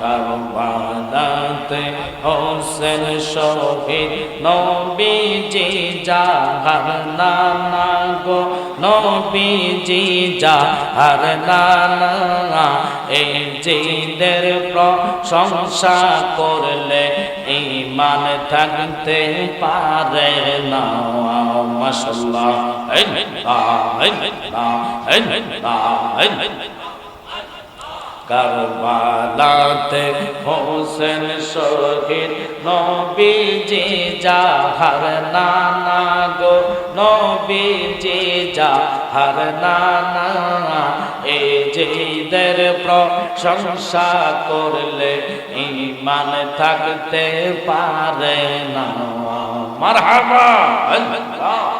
কারবালাতে হোসেন শহীদ নবীজি যাহার নানা গো। নবীজি যাহার নানা এই জিদের প্রশংসা করলে ইমান থাকতে পারে না মাশাল্লাহ কারবালাতে হোসেন শহীদ নবীজি যাহার নানা গো, নবীজি যাহার নানা। এ জিদের প্রশংসা করলে ইমান থাকতে পারে না। মারহাবা, আল্লাহ।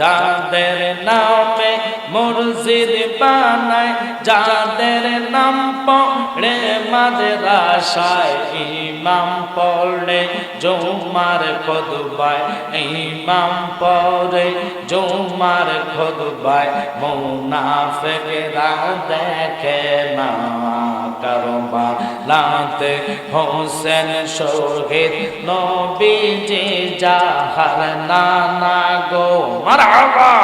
যাদের নামে মসজিদ বানায় যাদের নাম পড়ে মাদ্রাসায়, ইমাম পড়ে জুমার খোদবায়, ইমাম পড়ে জুমার খোদবায়, মুনাফেকরা দেখে না কারবা লাতে হোসেন শহীদ নবীজি যাহার নানা গো মারহাবা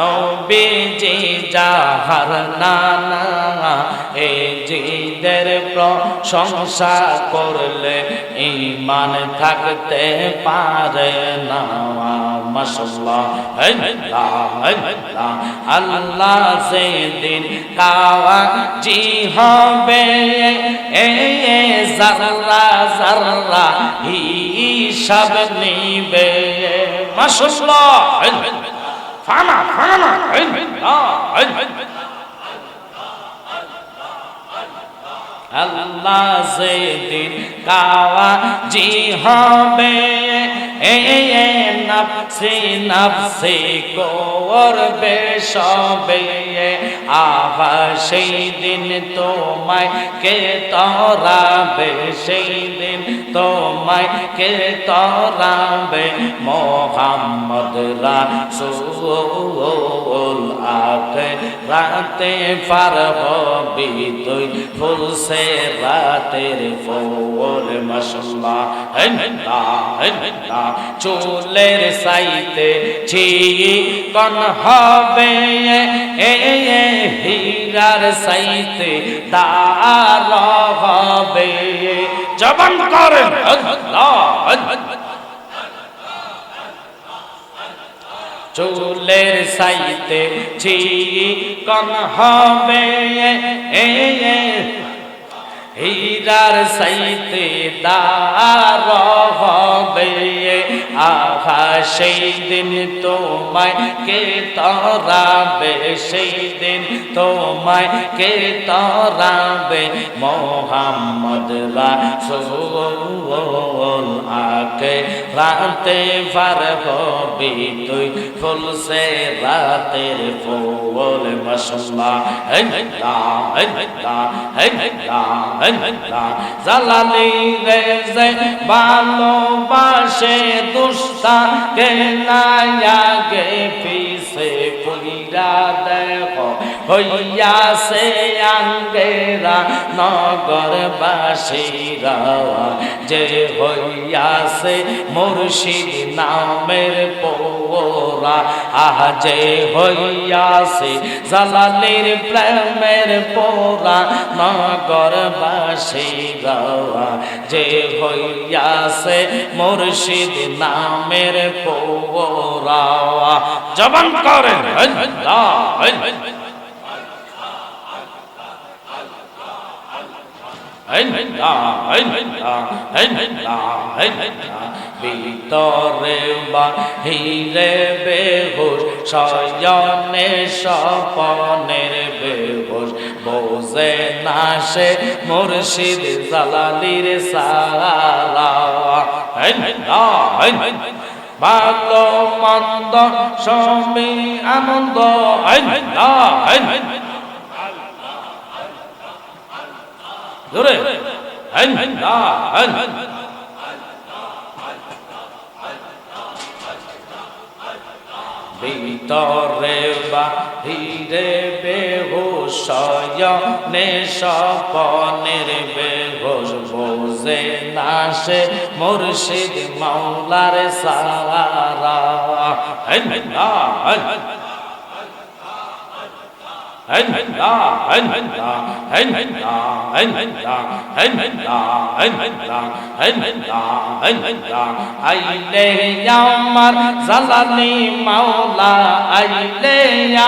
নবীজি যাহার নানা, এ জিদের প্রশংসা করলে ইমান থাকতে পারে না। মাশাল্লাহ আল্লাহ সেদিন কাওয়া জি হবে, এ জাররা জাররা হিসাব নিবে, মাশাল্লাহ ফানা ফানা আল্লাহ সেদিন কাওয়া জি হবে নফসি নফসি করবে সবে। আহা সেই দিন তোমায় কে তরাবে, সেই দিন তোমায় কে তরাবে, মোহাম্মদ রাসূল আখে রাতে পার হবি তুই ফুল সে রাতের ফুল মশলা চুলের সাইতে ছি কন হবে। হীরার সাইতে তার হবে। জবান করেন চুলের সাইতে ছি কন হবে। হীরার সাইতে দার হবে আহা সেই দিন তোমায় কে তরাবে? সেই দিন তোমায় কে তরাবে? মোহাম্মদ রাসূল আকে রাতে পার হবি তুই ফুল সে রাতের ফুল মশলা জালালি রে ভালোবাসে দুস্তা কে নায়াগে পিছে পুইরা দেখো? হইয়া সে আঙ্গেরা নগর বাসীরা যে হইয়াছে মুর্শিদ নামের পোরা, আহ, যে হইয়াছে জালালির প্রেমের পোরা নগর বাসীরা যে হইয়াছে মুর্শিদ নামের পোরা। জবান করেন। ভিতরে বাহিরে বেহুশ শয়নে স্বপনের বেহুশ বোঝে না সে মুর্শিদ জালালির সারা ভালো মন্দ সবই আনন্দ। জোরে ভিতরে বাহিরে বেহুশয়নে সপনের বেহুশ বোঝে না সে মুর্শিদ মাওলার সারা আইলে আমার জালালি মাওলা আইলে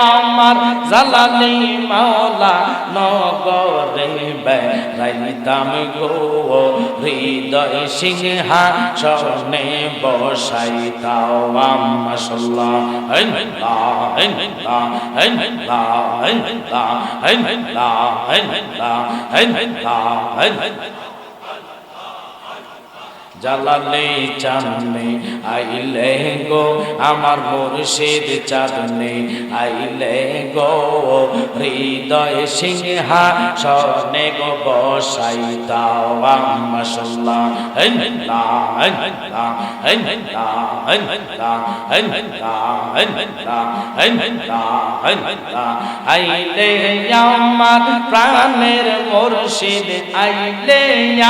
আমার জালালি মাওলা নগরে বেড়াইতাম গো হৃদয় সিংহা চরণে বসাইতাও আম্মা সাল্লাহ জ্বালালে চাঁদনে আইলে গো আমার মুর্শিদ চাঁদনে আইলে গো হৃদয় সিংহা সনে গো বসাই আইলে আমার প্রাণের মুর্শিদ, আইলে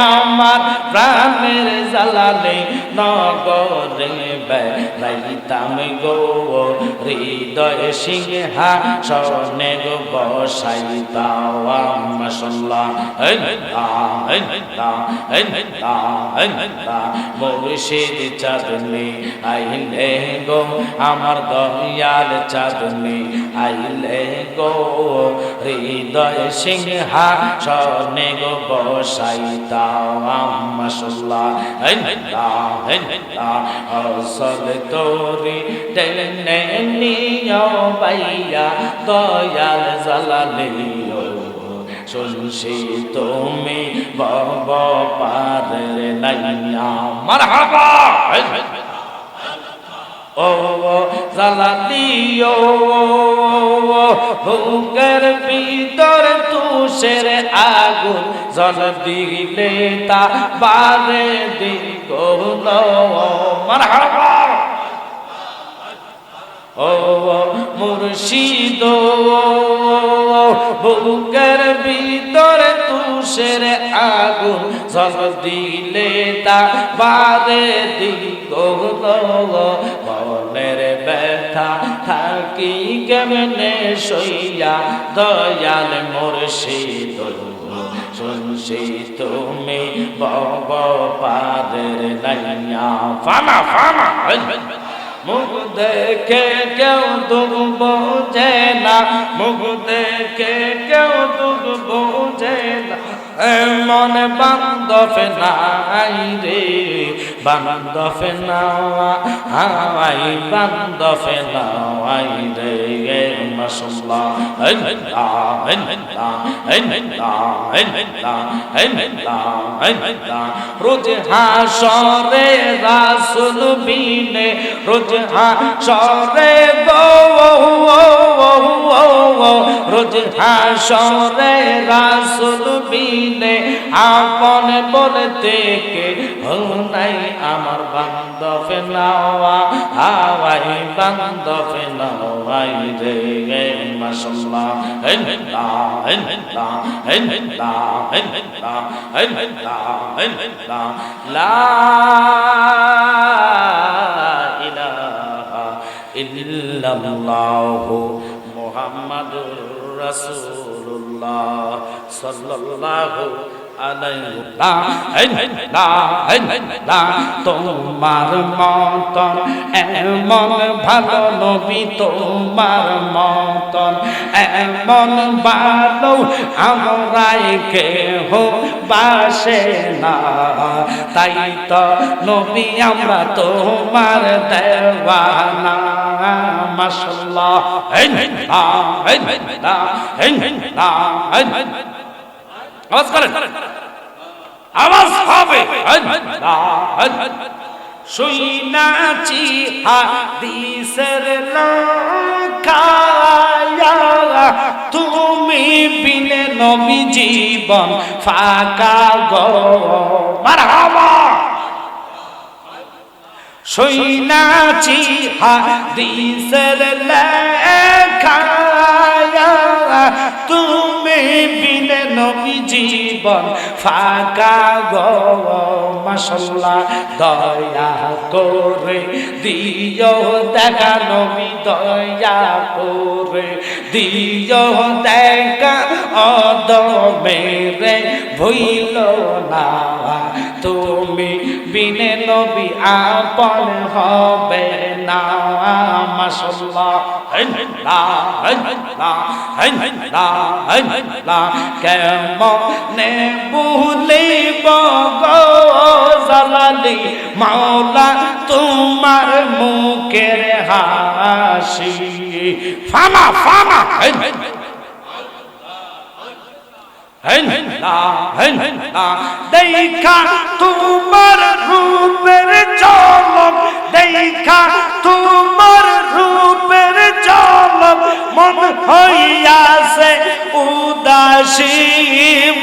আমার প্রাণের জালালে নগরে বেড়াইতাম গো, হৃদয় সিংহা সনে গো হেন্লা হেন্লা মুর্শিদ চাঁদনি আইলে গো, আমার দয়াল চাঁদনি আইলে গো, হৃদয় সিংহা সনে গো বসাইতাও আম্মা অসল তোরি টেনে নিও বাইয়া দয়াল জালালিও শুনছি তুমি বব পারের নাইয়া মারহাবা ও জালালিও ভুগের ভিতর তুষের আগুন জল দিলে তা বারে মারহাবা ও মুর্শিদ বুকের ভিতরে তুষের আগুন জল দিলে তা বারে মনের ব্যথা থাকি কেমনে সইয়া দয়াল মুর্শিদ শুনছি তুমি বব পাদের নাইয়া ফামা ফামা মুখ দেখে কেউ দুঃখ বোঝে না। মুখ দেখে কেউ দুঃখ বোঝে না। মন বান্ধব নাই রে। বান্দ ফেনাওয়াই বান্দ ফেনাওয়াই রে গে মাসুল্লাহ রোজ হাসরে রাসুল বিনে রোজ হাসরে গো রোজ হাসরে রাসুল বিনে আপন বলতে কে হল নাই আমার বান্দ ফেলাওয়া হাওয়াই বান্দ ফেলাওয়াই রে গে মাশাল্লাহ আল্লাহ আল্লাহ আল্লাহ আল্লাহ আল্লাহ আল্লাহ, লা ইলাহা ইল্লাল্লাহু মুহাম্মাদুর রাসূলুল্লাহ সাল্লাল্লাহু তোমার মতন এমন ভালো নবী, তোমার মতন এমন ভালো আমরাই কেহ বাসে না। তাই তো নবী, আমরা তোমার দেওয়ানা। তুমি বিনে নবী জীবন ফাঁকা গো। মারহাবা। সইনাছি হাদিসের লেখা তুমি বিনে নবী জীবন ফাঁকা গো মাসাল্লাহ দয়া করে দিও দেখা নবী, দয়া করে দিও দেখা অদ মেরে ভইল না। তুমি বিনে নবী আপন হবে না মাসাল্লাহ কেমনে ভুলিব জালালি মাওলা, তোমার মুখের হাসি। ফামা ফামা দেখা তোমার রূপের চলক দেখা তোমার রূপের চলক মন হইয়াছে উদাসী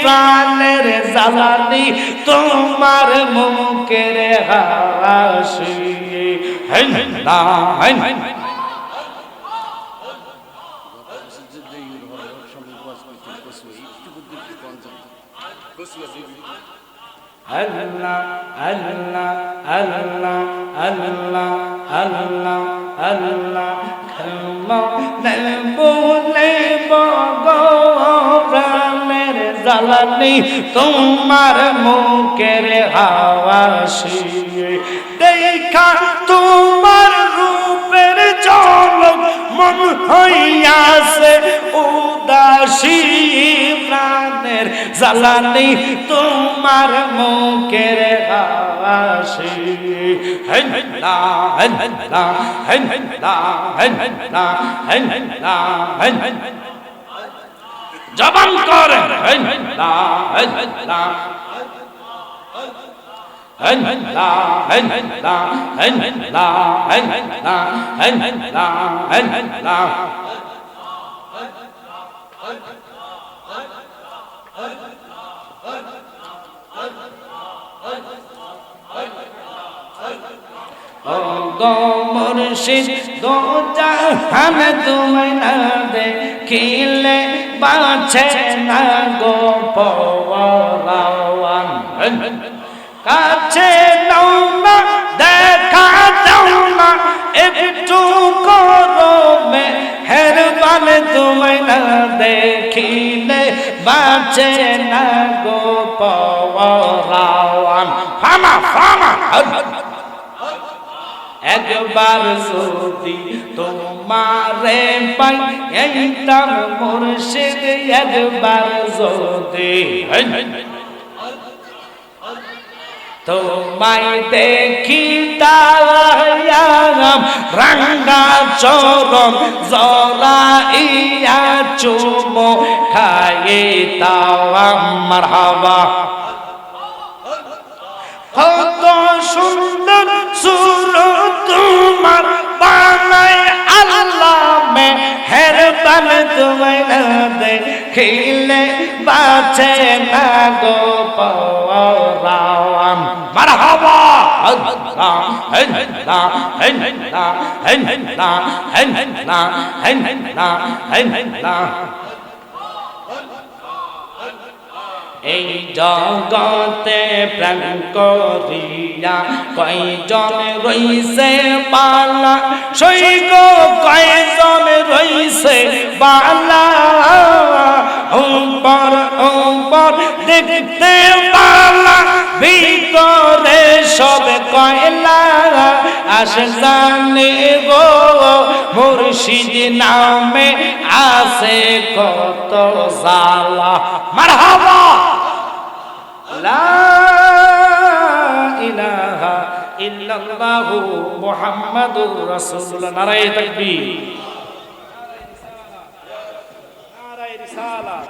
প্রাণের জ্বালানি তোমার মুখের হাসি। হেন না হেন জ্বালানি তোমার মুখের হাওয়াসি দেখা তোমার রূপের চলক মন হইয়াছে উদাসী প্রাণের জ্বালানি তোমার মুখের হাসি হল্লা হল্লা হল্লা হল্লা হল্লা হল্লা জবান কর হল্লা হল্লা হল্লা মুর্শিদ দো জাহান তুমি না দেখিলে বাঁচে না গো পওয়ান কাছে নাও না, দেখা দাও না, একটু করো বাঁচে না গো পওয়ান ফামা ফামা। একবার যদি তোমারে পাই এইটার মুর্শিদ একবার যদি তোমায় দেখি তারাম রাঙ্গা চরম জরা ইয়া চুমো খায়ে তাওয়াম মারহাবা কত সুন্দর সুর তোমার বানায় আল্লাহ মে হেরবান তোমায় না দেখিলে বাঁচে না গো পাওয়াম মারহাবা। আল্লাহ এই জগতে প্রেম করিয়া কয়জন রইছে বালা? সই গো কয়জন রইছে বালা? উপর উপর দেখতে বালা। ভিতরে সব কয়লা। আস জানে গো মুর্শিদ নামে আছে কত জালা মারহাবা! লা ইলাহা ইল্লাল্লাহু মুহাম্মাদুর রাসূলুল্লাহ। নারায়ে তাকবীর। নারায়ে রিসালা